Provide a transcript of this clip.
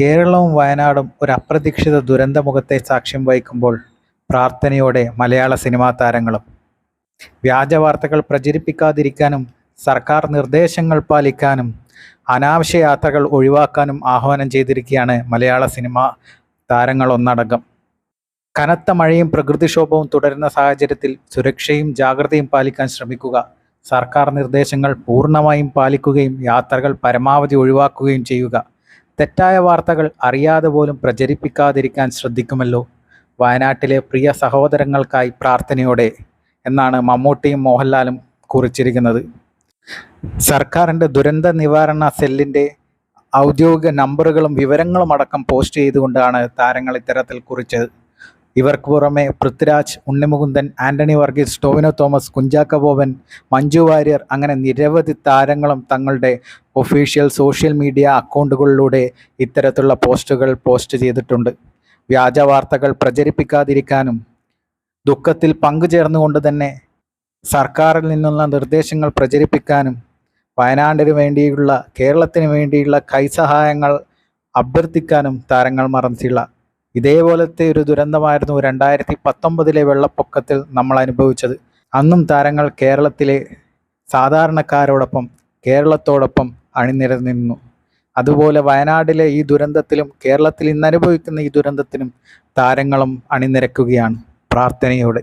കേരളവും വയനാടും ഒരു അപ്രതീക്ഷിത ദുരന്തമുഖത്തെ സാക്ഷ്യം വഹിക്കുമ്പോൾ പ്രാർത്ഥനയോടെ മലയാള സിനിമാ താരങ്ങളും. വ്യാജ വാർത്തകൾ പ്രചരിപ്പിക്കാതിരിക്കാനും സർക്കാർ നിർദ്ദേശങ്ങൾ പാലിക്കാനും അനാവശ്യ യാത്രകൾ ഒഴിവാക്കാനും ആഹ്വാനം ചെയ്തിരിക്കുകയാണ് മലയാള സിനിമ താരങ്ങൾ ഒന്നടങ്കം കനത്ത മഴയും പ്രകൃതിക്ഷോഭവും തുടരുന്ന സാഹചര്യത്തിൽ സുരക്ഷയും ജാഗ്രതയും പാലിക്കാൻ ശ്രമിക്കുക സർക്കാർ നിർദ്ദേശങ്ങൾ പൂർണമായും പാലിക്കുകയും യാത്രകൾ പരമാവധി ഒഴിവാക്കുകയും ചെയ്യുക. തെറ്റായ വാർത്തകൾ അറിയാതെ പോലും പ്രചരിപ്പിക്കാതിരിക്കാൻ ശ്രദ്ധിക്കുമല്ലോ? വയനാട്ടിലെ പ്രിയ സഹോദരങ്ങൾക്കായി പ്രാർത്ഥനയോടെ എന്നാണ് മമ്മൂട്ടിയും മോഹൻലാലും കുറിച്ചിരിക്കുന്നത്. സർക്കാരിന്റെ ദുരന്ത നിവാരണ സെല്ലിന്റെ ഔദ്യോഗിക നമ്പറുകളും വിവരങ്ങളും അടക്കം പോസ്റ്റ് ചെയ്തുകൊണ്ടാണ് താരങ്ങൾ ഇത്തരത്തിൽ കുറിച്ചത്. ഇവർക്ക് പുറമെ പൃഥ്വിരാജ് ഉണ്ണിമുകുന്ദൻ ആന്റണി വർഗീസ് ടോവിനോ തോമസ് കുഞ്ചാക്ക ബോബൻ മഞ്ജു വാര്യർ അങ്ങനെ നിരവധി താരങ്ങളും തങ്ങളുടെ ഒഫീഷ്യൽ സോഷ്യൽ മീഡിയ അക്കൗണ്ടുകളിലൂടെ ഇത്തരത്തിലുള്ള പോസ്റ്റുകൾ പോസ്റ്റ് ചെയ്തിട്ടുണ്ട്. വ്യാജ വാർത്തകൾ പ്രചരിപ്പിക്കാതിരിക്കാനും ദുഃഖത്തിൽ പങ്കുചേർന്നുകൊണ്ട് തന്നെ സർക്കാരിൽ നിന്നുള്ള നിർദ്ദേശങ്ങൾ പ്രചരിപ്പിക്കാനും വയനാടിന് വേണ്ടിയുള്ള കേരളത്തിന് വേണ്ടിയുള്ള കൈസഹായങ്ങൾ അഭ്യർത്ഥിക്കാനും താരങ്ങൾ മറന്നില്ല ഇതേപോലത്തെ ഒരു ദുരന്തമായിരുന്നു രണ്ടായിരത്തി പത്തൊമ്പതിലെ വെള്ളപ്പൊക്കത്തിൽ നമ്മൾ അനുഭവിച്ചത്. അന്നും താരങ്ങൾ കേരളത്തിലെ സാധാരണക്കാരോടൊപ്പം കേരളത്തോടൊപ്പം അണിനിരന്നിരുന്നു. അതുപോലെ വയനാടിലെ ഈ ദുരന്തത്തിലും കേരളത്തിൽ ഇന്ന് അനുഭവിക്കുന്ന ഈ ദുരന്തത്തിനും താരങ്ങളും അണിനിരക്കുകയാണ് പ്രാർത്ഥനയോടെ.